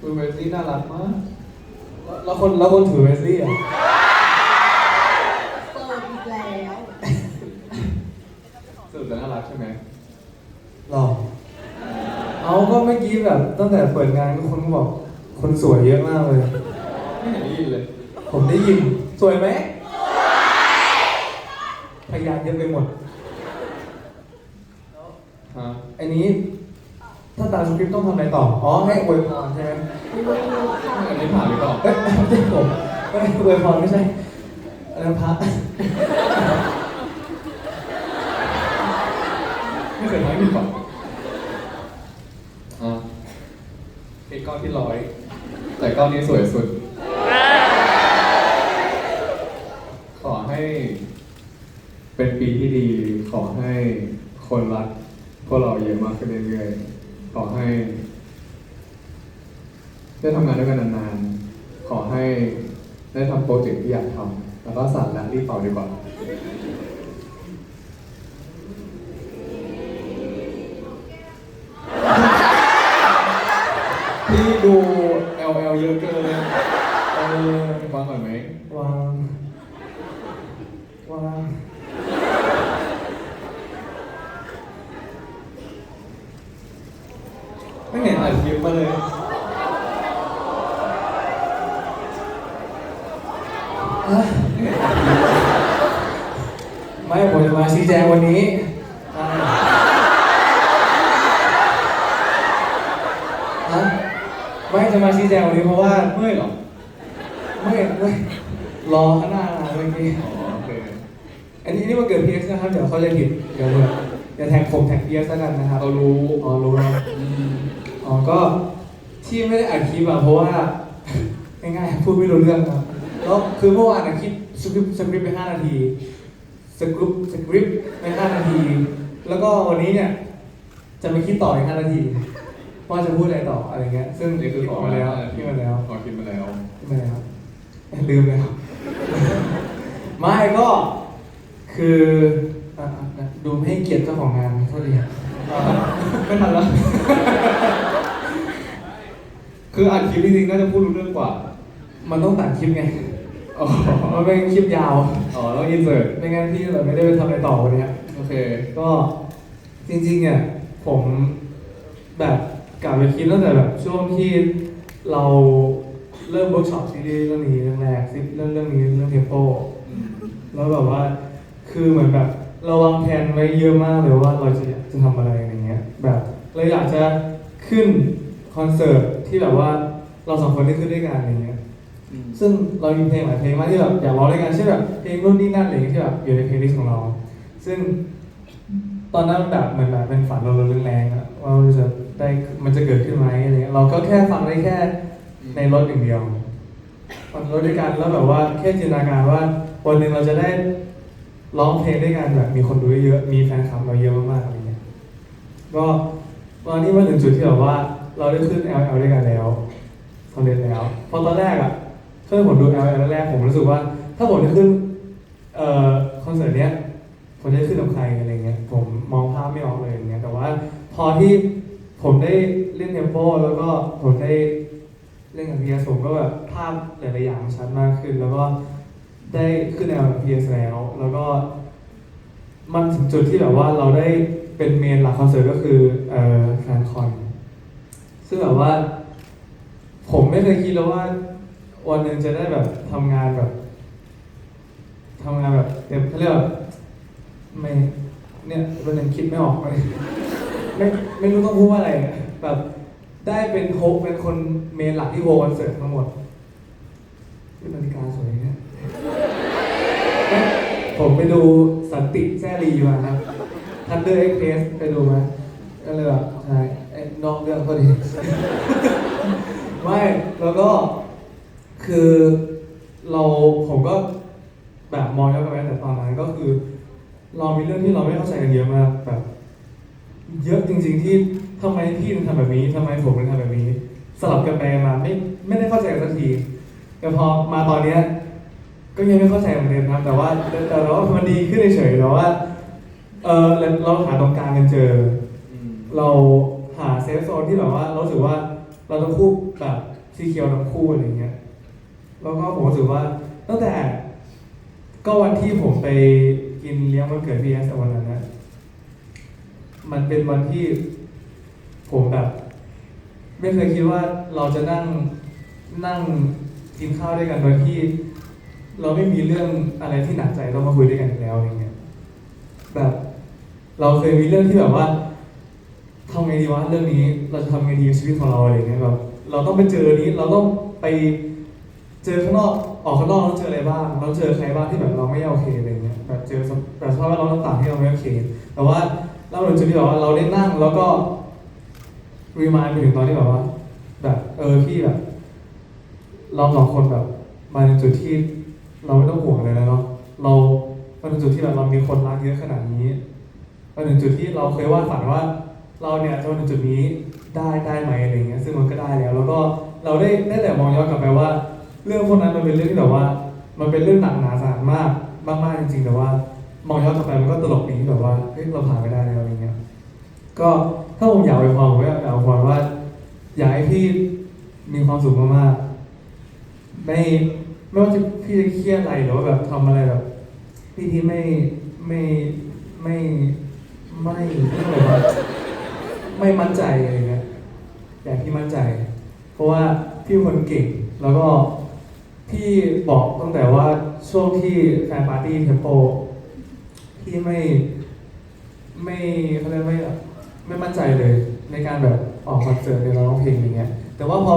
คุณเวสลี่น่ารักมากแล้วแล้วคนแล้วคนถือเวสลี่อะเปิดอีกแล้วสรุปจะน่ารักใช่ไหมหรอเอาก็เมื่อกี้แบบ ตั้งแต่เปิดงานก็คนก็บอก คนสวยเยอะมากเลย ไม่เห็นได้ยินเลย ผมได้ยิน สวยไหมพยานเยอะไปหมดฮะอันนี้ ถ้าตามสคริปต์ต้องทำอะไรต่อ อ๋อ ให้อวยพรใช่ไหมอันนี้ผ่านหรือเปล่าเอ้ยไม่ใช่ผมไม่ได้อวยพรไม่ใช่อันนั้นพระไม่เคยทำให้ผิดหวังอะเค้กก้อนที่ร้อย แต่ก้อนนี้สวยสุด ขอให้ เป็นปีที่ดี ขอให้คนรักพวกเราเยอะมากขึ้นเรื่อยๆ ขอให้ได้ทำงานด้วยกันนานๆ ขอให้ได้ทำโปรเจกต์ที่อยากทำแล้วก็สั่นและรีบเป่าดีกว่าพี่ดู LL เยอะเกินเออฟังก่อนไหม วางวาง ไม่เห็นอัดคลิปมาเลยอะไม่ผมจะมาชี้แจงวันนี้อ่าฮะ ไม่จะมาชี้แจงวันนี้เพราะว่าเมื่อยเหรอไม่ไม่รอข้างหน้านานเมื่อกี้อ๋อโอเค อันนี้นี่มันเกิด PS นะครับ เดี๋ยวเขาจะผิด เดี๋ยวแบบอย่าแท็กผมแท็ก PS แล้วกันนะครับเรารู้ อ๋อรู้แล้ว อ๋อก็ที่ไม่ได้อัดคลิปอะเพราะว่า ง่ายๆพูดไม่รู้เรื่องครับแล้วคือเมื่อวานอัดคลิปสคริปต์สคริปต์ไป5นาทีสคริปต์สคริปต์ไป5นาที แล้วก็วันนี้เนี่ย จะไปคิดต่ออีก5นาทีว่าจะพูดอะไรต่ออะไรเงี้ย ซึ่งนี่คือขอมาแล้วคิคิดดมามาแล้แล้ววขอคิดมาแล้วคิดมาแล้วลืมแล้ว ไม่ก็คืออะอะดูไม่ให้เกียรติเจ้าของงานเท่าดีอะไม่ทันแล้ว คืออัดคลิปจริงๆน่าจะพูดรู้เรื่องกว่า มันต้องตัดคลิปไงอ๋อมันเป็นคลิปยาวอ๋อแล้วอินเสิร์ตไม่งั้นพี่แบบไม่ได้ไปทำอะไรต่อวันเนี้ยโอเค ก็จริงๆเนี่ยผมแบบกลับไปคิดตั้งแต่แบบช่วงที่เราเริ่มเวิร์กช็อปซีรีส์เรื่องนี้เรื่องแรกซีเรื่องเรื่องนี้เรื่องเทมโปแล้วแบบว่าคือเหมือนแบบเราวางแผนไว้เยอะมากเลยว่าเราจะจะทำอะไรอะไรเงี้ยแบบเราอยากจะขึ้นคอนเสิร์ต ที่แบบว่าเราสองคนได้ขึ้นด้วยกันอะไรเงี้ยซึ่งเรามีเพลงหลายเพลงมากที่แบบอยากร้องด้วยกันเช่นแบบเพลงนู่นนี่นั่นอะไรเงี้ยที่แบบอยู่ในเพลงลิสต์ของเรา ซึ่งตอนนั้นแบบเหมือนแบบเป็นฝันเราเรื่องแรงๆอะว่ามันจะได้มันจะเกิดขึ้นไหมอะไรเงี้ยเราก็แค่ฟังได้แค่ในรถอย่างเดียวฟังรถด้วยกันแล้วแบบว่าแค่จินตนาการว่าวันหนึ่งเราจะได้ร้องเพลงด้วยกันแบบมีคนดูเยอะมีแฟนคลับเราเยอะมากๆอะไรเงี้ยก็วันนี้มาถึงจุดที่แบบว่า เราได้ขึ้น LL ด้วยกันแล้วสำเร็จแล้วเพราะตอนแรกอะเพื่อนผมดู LL แรกผมรู้สึกว่า ถ้าผมได้ขึ้นเอ่อคอนเสิร์ตเนี้ยผมจะขึ้นกับใครอะไรเงี้ยผมมองภาพไม่ออกเลยอย่างเงี้ยแต่ว่าพอที่ผมได้เล่นเทมโปแล้วก็ผมได้เล่นกับ PS ผมก็แบบภาพหลายๆอย่างชัดมากขึ้น แล้วก็ได้ขึ้นแนวกับ PS แล้ว แล้วก็ มันถึงจุดที่แบบว่าเราได้เป็นเมนหลักคอนเสิร์ตก็คือเอ่อแฟนคอน ซึ่งแบบว่า ผมไม่เคยคิดแล้วว่า วันหนึ่งจะได้แบบทำงานแบบทำงานแบบเต็มเขาเรียกว่าไม่เนี่ยวันหนึ่งคิดไม่ออกเลยไม่ไม่รู้ต้องพูดว่าอะไรอะแบบได้เป็นโฮปเป็นคนเมนหลักที่โฮคอนเสิร์ตทั้งหมดเป็นนาฬิกาสวยเนี่ย ผมไปดูสันติแซรีมาครับทันเดอร์เอ็กเพรสไปดูไหมก็เลยแบบใช่ นอกเรื่องพอดี ไม่แล้วก็คือเราผมก็แบบมองย้อนกลับไปตั้งแต่ตอนนั้นก็คือ เรามีเรื่องที่เราไม่เข้าใจกันเยอะมากแบบเยอะจริง ๆ ที่ทำไมพี่ถึงทำแบบนี้ทำไมผมถึงทำแบบนี้ สลับกันไปมาไม่ไม่ได้เข้าใจกันสักทีแต่พอมาตอนเนี้ยก็ยังไม่เข้าใจเหมือนเดิมนะครับ แต่ว่าแต่แต่ว่ามันดีขึ้นเฉยๆแต่ว่าเออเราเราหาตรงกลางกันเจอ เราหาเซฟโซนที่แบบว่าเราถือว่าเราต้องคู่แบบซีเคียวทั้งคู่อะไรเงี้ย แล้วก็ผมรู้สึกว่าตั้งแต่ ก็วันที่ผมไปกินเลี้ยงวันเกิดพี่แอสวันนั้นนะมันเป็นวันที่ผมแบบ ไม่เคยคิดว่าเราจะนั่งนั่งกินข้าวด้วยกันโดยที่ เราไม่มีเรื่องอะไรที่หนักใจต้องมาคุยด้วยกันอีกแล้วอะไรเงี้ยแบบ เราเคยมีเรื่องที่แบบว่า ทำไงดีวะเรื่องนี้เราจะทำไงดีกับชีวิตของเราอะไรเงี้ยแบบเราต้องไปเจอนี้เราต้องไปเจอข้างนอกออกข้างนอกแล้วเจออะไรบ้างเราเจอใครบ้างที่แบบเราไม่โอเคอะไรเงี้ยแบบเจอแบบสภาพแวดล้อมต่างๆที่เราไม่โอเค แต่ว่าเราถึงจุดที่แบบว่าเราได้นั่งแล้วก็รีมายไปถึงตอนที่แบบว่า แบบเออพี่แบบ เราสองคนแบบมาในจุดที่เราไม่ต้องห่วงเลยแล้วเนาะเรามาถึงจุดที่แบบเรามีคนรักเยอะขนาดนี้มาถึงจุดที่เราเคยวาดฝันว่า เราเนี่ยจะมาถึงจุดนี้ได้ได้ไหมอะไรเงี้ยซึ่งมันก็ได้แล้ว แล้วก็เราได้ได้แต่มองย้อนกลับไปว่า เรื่องพวกนั้นมันเป็นเรื่องที่แบบว่า มันเป็นเรื่องหนักหนาสาหัสมากมากๆจริงๆแต่ว่ามองย้อนกลับไปมันก็ตลกดีที่แบบว่าเฮ้ยเราผ่านไปได้แล้วอะไรเงี้ยก็ถ้าผมอยากไปพรผมก็อยากไปพรว่า อยากให้พี่มีความสุขมากๆไม่ไม่ว่าจะพี่จะเครียดอะไรหรือว่าแบบทำอะไรแบบพี่ที่ไม่ไม่ไม่ไม่ไม่อะไรวะ ไม่มั่นใจอะไรเงี้ยอยากให้พี่มั่นใจ เพราะว่าพี่คนเก่งแล้วก็พี่บอกตั้งแต่ว่าช่วงที่แฟนปาร์ตี้เทมโปพี่ไม่ไม่เขาเรียกไม่ไม่มั่นใจเลยในการแบบออกคอนเสิร์ตในร้องเพลงอย่างเงี้ยแต่ว่าพอ